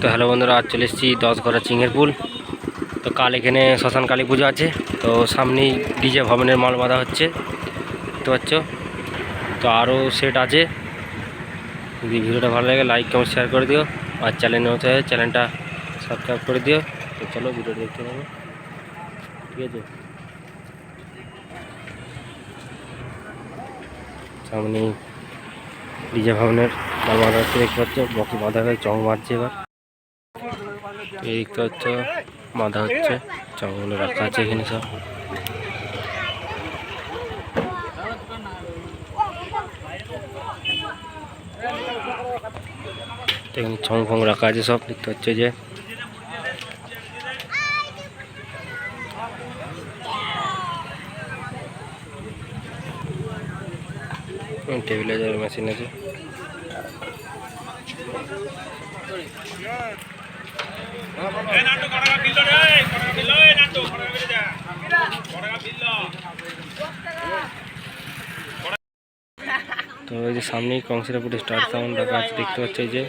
তো হ্যালো বন্ধুরা, আজ চলে এসেছি দশ ঘরা চিংড়ের পুল। তো কাল এখানে শ্মশান কালী পুজো আছে, তো সামনেই ডিজে ভবনের মাল বাঁধা হচ্ছে, দেখতে পারছ তো আরও সেট আছে। যদি ভিডিওটা ভালো লাগে লাইক কমেন্ট শেয়ার করে দিও। আর চ্যানেল হতে হয় চ্যানেলটা সাবস্ক্রাইব করে দিও। তো চলো ভিডিওটা দেখতে পাবো ঠিক আছে? সামনে ডিজে ভবনের মাল বাঁধা হচ্ছে, দেখতে পাচ্ছ? বকি বাঁধা হয়ে চং মারছে এবার। এই পাচ্ছ বাঁধা হচ্ছে। চংগুলো রাখা আছে এখানে সব। এখানে ছং ফং রাখা আছে সব। দেখতে হচ্ছে যে। টেবিলে যাওয়ার মেশিন আছে। তো এই যে সামনেই কংসিরাপুর স্টার সাউন্ড রাখা আছে, দেখতে পাচ্ছি যে।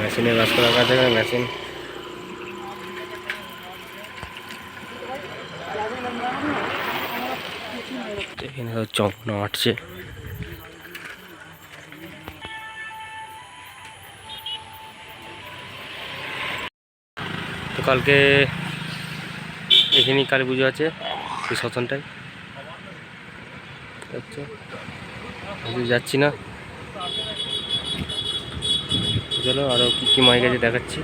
মেশিনের রাস্তা রাখা আছে মেশিন। এখানে চম্পনা আটছে। তো কালকে এখানেই কালী পুজো আছে আচ্ছা যাচ্ছি না চলো আরও কী কী মাইক আছে দেখাচ্ছি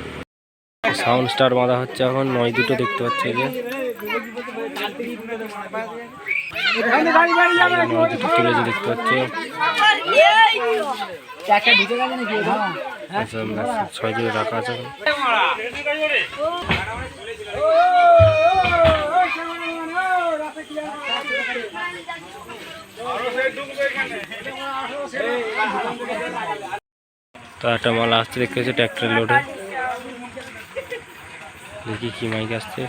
সাউন্ড স্টার বাঁধা হচ্ছে এখন নয় দুটো দেখতে পাচ্ছি যে দেখতে পাচ্ছি ছয় জোড়ে রাখা আছে। তো একটা মাল আসতে দেখতে পাচ্ছি ট্র্যাক্টর লোডে। দেখি কি মাইক আসছে।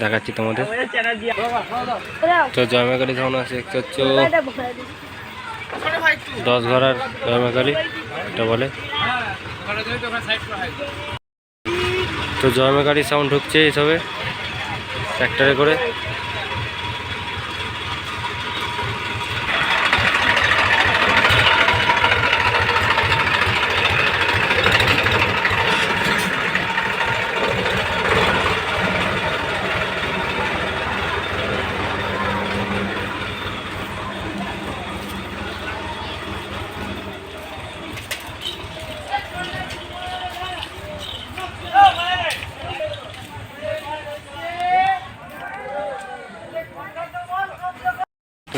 দেখাচ্ছি তোমাদের। তো জয়মাকালী সাউন্ড আছে, দেখতে দশ ঘরার জয়মাকালী এটা বলে। তো জয়মাকালী সাউন্ড ঢুকছে এইসবে ট্র্যাক্টরে করে।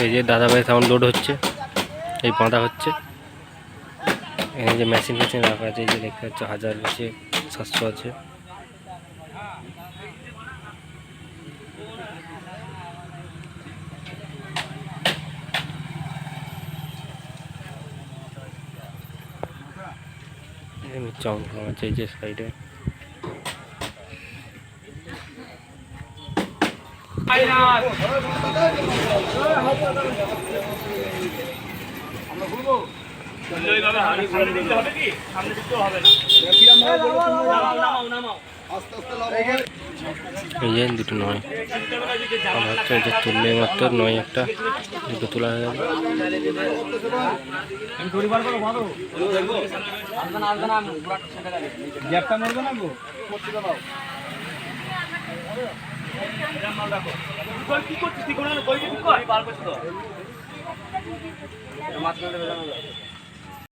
এই যে দাদাভাই সাউন্ড লোড হচ্ছে, এই বাঁধা হচ্ছে। এখানে যে মেশিন ফেশিন রাখা আছে, এই যে দেখতে পাচ্ছ, হাজার আছে সাতশো আছে। আছে এই যে সাইডে দুটো নয়। হচ্ছে যে তুললে মাত্র নয় একটা। দুটো তোলা হয়ে গেল। গ্যাপটা মারবে না গো? মাছ